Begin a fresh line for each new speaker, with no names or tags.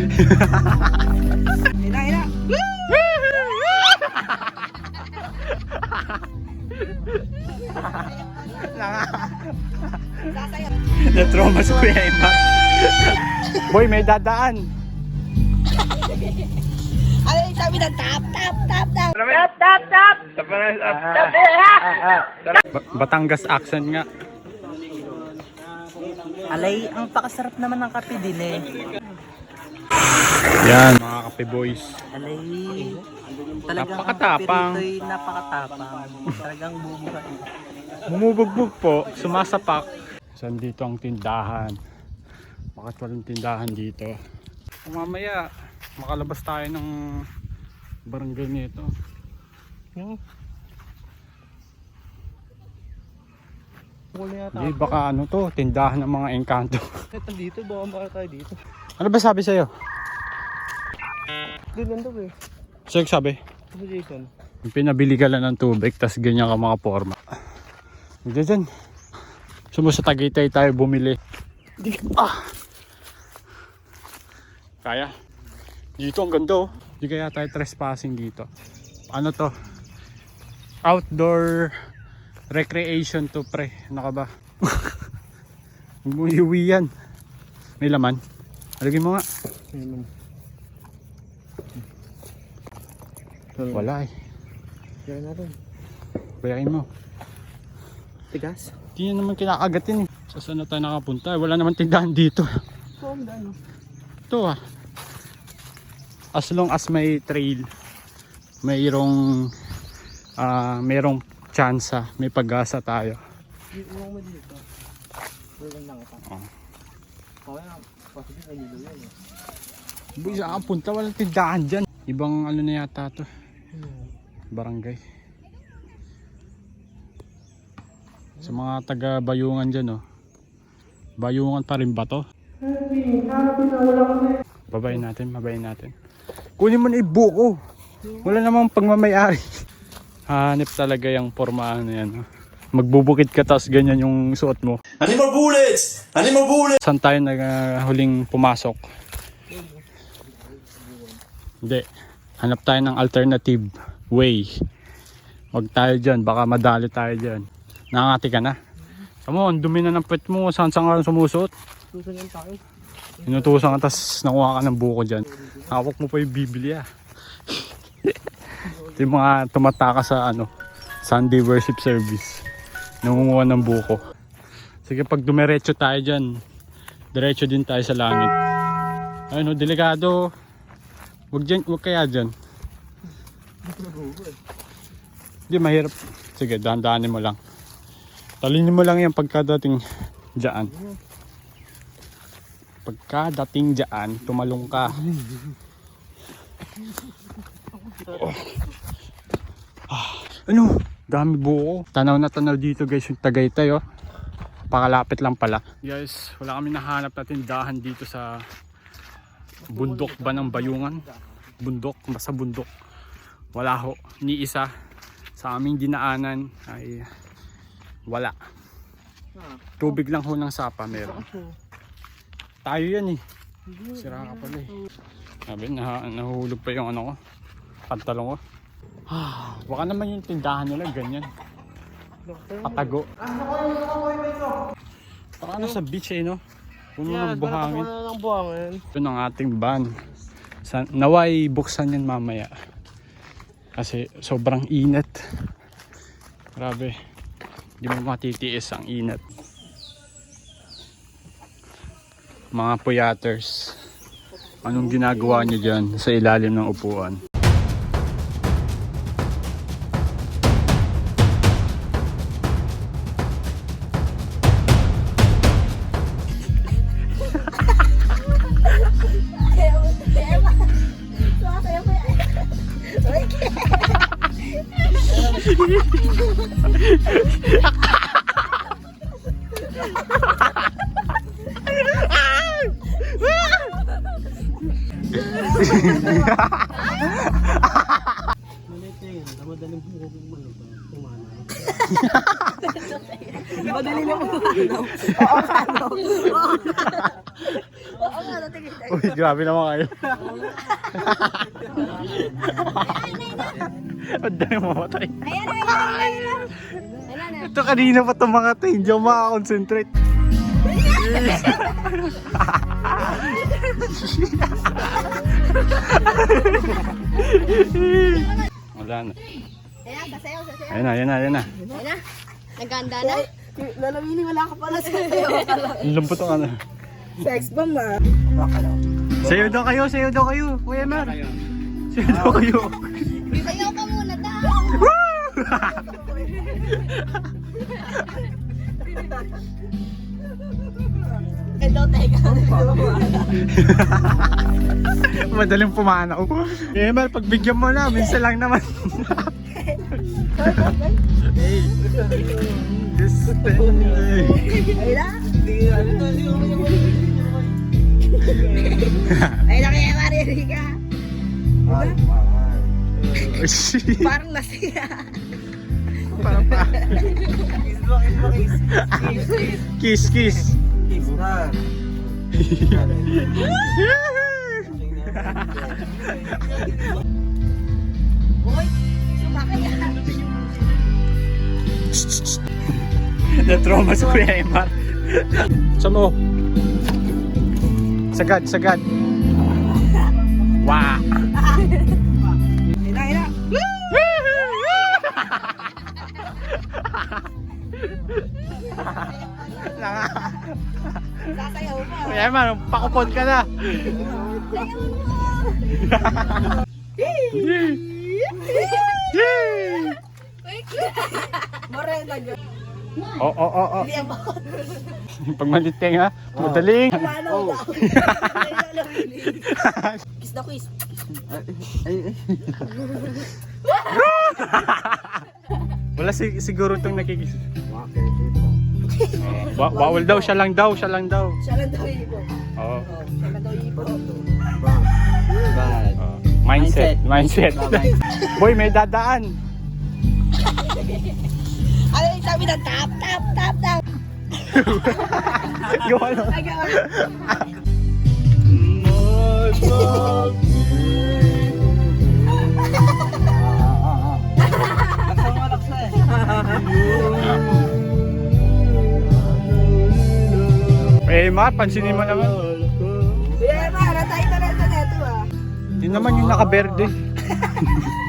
Hina, hina.
Na-trauma si Kuya Emma. Boy, may dadaan.
Ano yung sabi ng tap, tap, tap, tap.
Ba- Batangas accent nga.
Alay, ang pakasarap naman ng kape din eh.
Yan, mga kape boys.
Alay, talagang
Napakatapang.
napakatapang. Talagang bubuhay.
Bumubugbog po, sumasapak. Saan dito ang tindahan? Bakit walang tindahan dito? Kung mamaya, makalabas tayo ng barangay nito.
Yata.
Hindi, baka ano to, tindahan ng mga engkanto.
Ito dito, baka maka tayo dito.
ano ba sabi sa'yo?
Doon daw eh.
Sa'yo sabi?
Ano Jason?
Yung pinabili ka lang ng tubig, tas ganyan ka mga forma. Hindi dyan. Sumo sa Tagaytay tayo bumili. Di, ah! Kaya? Dito ang ganda oh. Di kaya tayo trespassing dito. Ano to? Outdoor recreation to pre. Ano ka ba? Umuwi yan. May laman. Alagay mo nga. Wala eh.
Kaya natin.
Bayakin mo.
Tigas?
Hindi nyo naman kinakagatin eh. Sa saan na tayo nakapunta? Wala naman tindahan dito.
Oo, ang daan.
Ito ah. As long as may trail, mayroong ah mayroong tsansa, may pag-asa tayo.
Dito mo dito. Wala lang ito.
Oo.
Okay lang. Positive na nilo yan eh.
Boy, saan ka punta? Walang tindahan dyan. Ibang ano na yata to. Barangay. Sa mga taga Bayungan dyan oh. Bayungan pa rin ba to? Babayin natin, babayin natin. Kunin mo na ibuko. Wala namang pagmamayari. Hanip talaga yung pormahan na yan. oh. Magbubukit ka tapos ganyan yung suot mo.
More bullets! More bullets!
Saan tayo nag ah, huling pumasok? Hindi. Hanap tayo ng alternative way. Huwag tayo dyan. Baka madali tayo dyan. Nakangati ka na. Kamu, ang dumi na ng pet mo. Saan saan ka
tayo.
Inutusan ka tapos nakuha ka ng buko dyan. Hawak mo pa yung bibili ah. Ito yung mga tumataka sa ano, Sunday worship service. Nangunguha ng buko. Sige, pag dumiretso tayo dyan, diretso din tayo sa langit. Ayun, oh, delikado. Wag dyan, wag kaya dyan. Hindi, mahirap. Sige, dahan-dahanin mo lang. Talinin mo lang yan pagkadating dyan. Pagkadating dyan, tumalong ka. Oh. Ah, ano? Dami buko. Tanaw na tanaw dito guys yung Tagaytay oh. Pakalapit lang pala. Guys, wala kami nahanap na tindahan dito sa bundok ba ng Bayungan? Bundok, basta bundok. Wala ho, ni isa. Sa aming dinaanan ay wala. Tubig lang ho ng sapa meron. Tayo yan eh. Sira ka pala eh. Sabi, nah nahulog pa yung ano ko. Pantalong ko. Ah, baka naman yung tindahan nila ganyan. Patago. Parang ano sa beach eh no? Puno ng buhangin.
Ng buhangin?
Ito ng ating van. Sa, naway buksan yan mamaya. Kasi sobrang init. Grabe. Hindi mo matitiis ang init. Mga puyaters. Anong ginagawa nyo dyan sa ilalim ng upuan?
Madali lang mo. Oo, ano? Oo tayo.
Uy, grabe naman kayo. Ang dami mamatay.
Ayan, ayan, ayan, ayan. Ayan.
Ito kanina pa itong mga to, hindi ako makakonsentrate. Wala na.
Ayan, sasayaw, sasayaw.
Ayun na, ayun na, ayun na.
Ayan na. Naganda na.
Lalamini, wala ka pala sa sayo.
Ang lambot ang ano.
Sex bomb ah.
Sayo daw kayo, sayo daw kayo. Kuya Mar. Sayo daw kayo.
Sayaw ka Ito, teka.
Madaling pumanaw. Kuya Mar, pagbigyan mo na, minsan lang naman. hey. This thing.
Ay, nakaya maririka. Parang nasira.
Parang pa. Kiss, kiss. Na-trauma si Kuya Emar. Sa mo. Sagad, sagad. Wow. Emar, pakupon ka na.
Morena
oo, oo.
Hindi ang bakot.
Pag maliting ha, madaling.
Lalamini. Kiss na quiz.
Wala si, siguro itong nakikis. Ba- bawal daw, siya lang daw, siya lang daw.
Siya lang daw ibo.
Oo.
Oh, siya lang daw ibo.
Oh, mindset, mindset. Boy, may dadaan.
Ano yung sabi ng tap, tap, tap, tap?
Yung ano.
Ay, gawa.
Eh, Mar, pansinin mo naman.
Kuya Emma, natay na ito neto ah.
Yun naman yung
makakatawa.